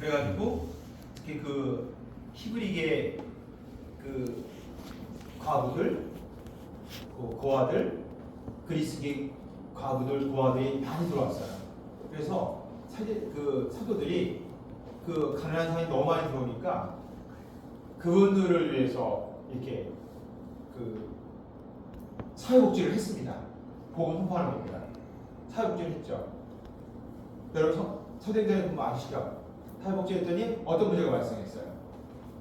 그래가지고 특히 그 히브리계 그 과부들, 그 고아들, 그리스계 과부들, 고아들이 많이 들어왔어요. 그래서 사실 그 사도들이 그 가난한 사람이 너무 많이 들어오니까 그분들을 위해서 이렇게 그 사회복지를 했습니다. 복음 선포하는 겁니다. 사회복지를 했죠. 여러분 서- 서대대에 보면 아시죠? 사회복지 했더니 어떤 문제가 발생했어요?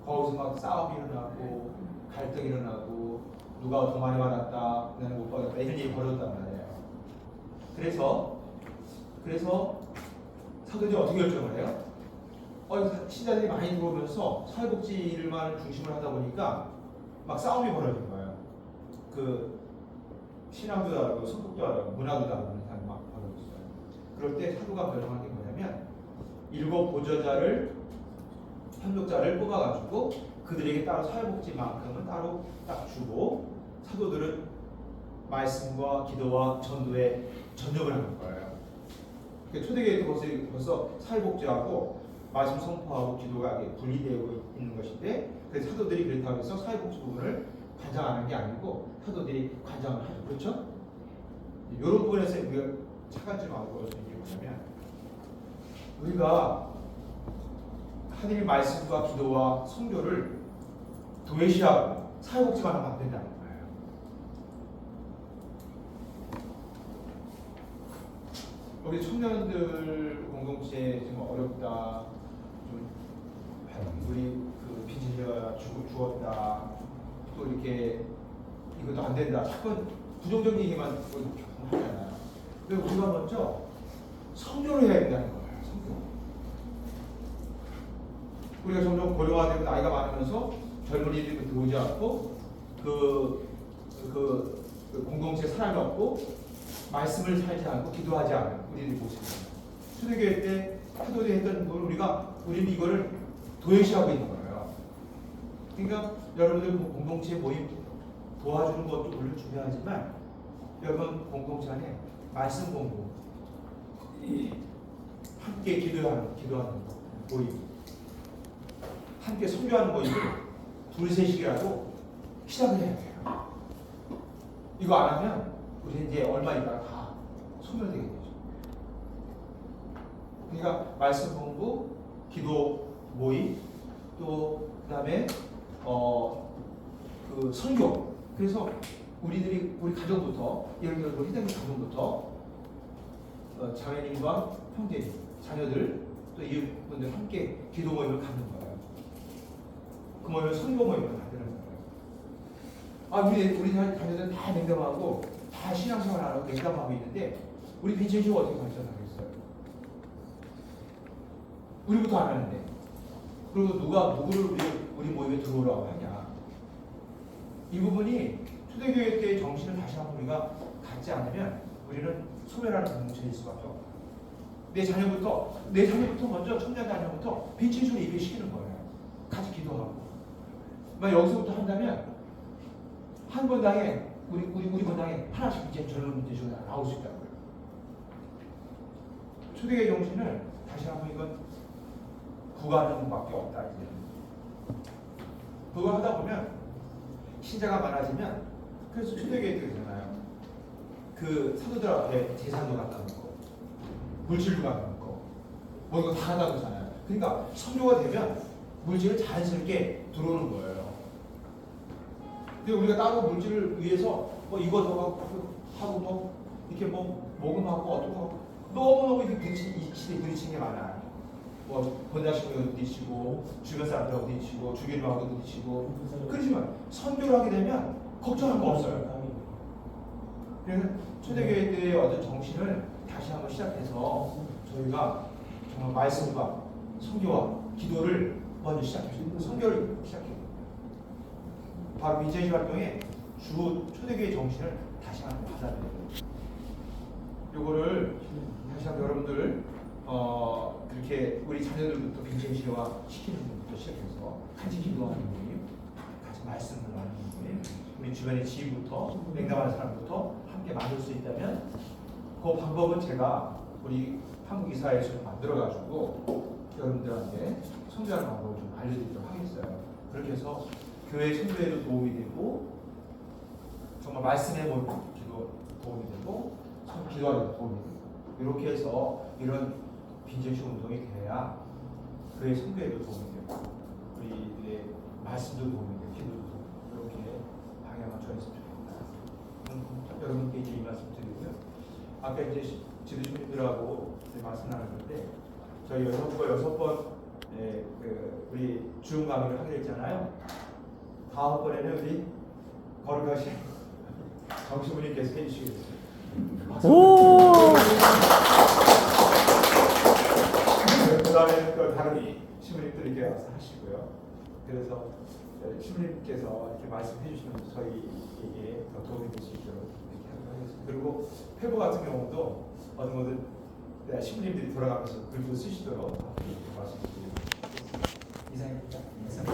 거기서 막 싸움이 일어나고 갈등이 일어나고 누가 더 많이 받았다, 나는 못 받았다 이런 일이 벌어졌단 말이에요. 그래서 그래서 사도들이 어떻게 결정을 해요? 어, 신자들이 많이 들어오면서 사회복지를만 중심을 하다 보니까 막 싸움이 벌어진 거예요. 그 신앙도 다르고 성격도 다르고 문화도 다르고 막 벌어졌어요. 그럴 때 사도가 결정한 게 뭐냐면 일곱 보좌자를 협력자를 뽑아가지고 그들에게 따로 사회복지만큼은 따로 딱 주고 사도들은 말씀과 기도와 전도에 전력을 하는 거예요. 그 초대교회도 벌써, 벌써 사회복지하고 말씀 선포하고 기도가 분리되고 있는 것인데 그래서 사도들이 그렇다고 해서 사회복지 부분을 관장하는 게 아니고 사도들이 관장을 하죠. 그렇죠? 이런 부분에서 우리가 착각하지 말고 어떤 게 뭐냐면 우리가 하나님의 말씀과 기도와 성교를 도외시하고 사회복지만 하면 안 된다는 거예요. 우리 청년들 공동체 좀 어렵다. 좀 우리 그 빚을 죽었다. 또 이렇게 이것도 안 된다. 자꾸 부정적인 얘기만 하잖아요. 근데 우리가 먼저 성교를 해야 된다는 거예요. 성교. 우리가 점점 고령화되고 나이가 많으면서 젊은이들이 들어오지 않고 그, 그, 그 공동체 사랑이 없고 말씀을 살지 않고 기도하지 않은 우리들의 모습입니다. 초대교회 때 사도들이 했던 걸 우리가 우리는 이거를 도외시하고 있는 거예요. 그러니까 여러분들 그 공동체 모임 도와주는 것도 물론 중요하지만 여러분 공동체 안에 말씀 공부 함께 기도하는 기도하는 모임 함께 성교하는 모임을 둘셋이라도 시작을 해야 돼요. 이거 안 하면 우리 이제 얼마 있다가 다 소멸되게 되죠. 그러니까 말씀 공부, 기도 모임, 또 그다음에 어 그 선교. 그래서 우리들이 우리 가정부터 예를 들어 회장님 가정부터 어, 자매님과 형제님, 자녀들 또 이웃분들 함께 기도 모임을 갖는 거예요. 선교 모임을 만드는 거예요. 아 우리 우리 자- 자녀들 다 냉담하고 다 신앙생활 안 하고 냉담하고 있는데 우리 빈첸쇼가 어떻게 발전하겠어요? 우리부터 안 하는데 그리고 누가 누구를 우리 우리 모임에 들어오라고 하냐? 이 부분이 초대교회 때의 정신을 다시 한번 우리가 갖지 않으면 우리는 소멸하는 공동체일 수밖에 없다. 내 자녀부터 내 자녀부터 먼저 청년 자녀부터 빈첸쇼를 입에 시키는 거예요. 같이 기도하고. 만 여기서부터 한다면 한 번당에 우리 우리 우리 번당에 하나씩 이제 젊은 분들이 나올 수 있다고요. 초대교회 정신을 다시 한번 이건 구가하는 것밖에 없다 이제. 그거 하다 보면 신자가 많아지면 그래서 초대교회도 있잖아요. 그 사도들 앞에 재산도 갖다 놓고 물질도 갖다 놓고 뭐 이거 다 갖다 놓잖아요. 그러니까 성교가 되면 물질을 자연스럽게 들어오는 거예요. 근데 우리가 따로 물질을 위해서 뭐 이거 더 하고, 뭐 이렇게 뭐 모금하고 어떻게 하고 너무너무 이렇게 부딪히, 이 시대에 부딪힌 게 많아. 뭐 본자식도 부딪히고 주변 사람들하고 부딪히고 주변하고 부딪히고 그렇지만 선교를 하게 되면 걱정할 거 없어요. 그래서 초대교회 때의 어떤 정신을 다시 한번 시작해서 저희가 정말 말씀과 선교와 기도를 먼저 시작해요. 선교를 시작해요. 바로 민재지 활동의 주 초대교회 정신을 다시 한번 받아들여요. 요거를 다시 한번 여러분들 어 그렇게 우리 자녀들부터 빈첸시와 시키는 분부터 시작해서 같이 기도하는 모임, 같이 말씀을 나누는 모임, 우리 주변의 지인부터 맹담하는 사람부터 함께 만들 수 있다면 그 방법은 제가 우리 한국 이사회에서 만들어 가지고 여러분들한테 성장하는 방법을 좀 알려드리도록 하겠어요. 그렇게 해서 교회 성도에도 도움이 되고 정말 말씀에 뭐 기도 도움이 되고 성 기도하는 도움이 되고 이렇게 해서 이런 빈정식 운동이 돼야 교회 성도에도 도움이 되고 우리의 말씀도 도움이 되고 기도도 도움이 되고 이렇게 방향을 정했으면 좋겠다. 음, 여러분께 이제 이 말씀 드리고요. 아까 이제 시- 지도신님들하고 말씀 나눴는데 저희 여섯 번 여섯 번 예, 그 우리 주음 강의를 하기로 했잖아요. 다음 번에는 우리 거룩하신 정신부님께서 해주시겠습니다. 오! 그 다음에 또 다른 신부님들이 와서 하시고요. 그래서 신부님께서 이렇게 말씀해 주시면 저희에게 더 도움이 될 수 있도록 이렇게 하도록 하겠습니다. 그리고 페보 같은 경우도 어느 모든 네, 신부님들이 돌아가면서 글도 쓰시도록 말씀드리겠습니다. 이상입니다. 이상.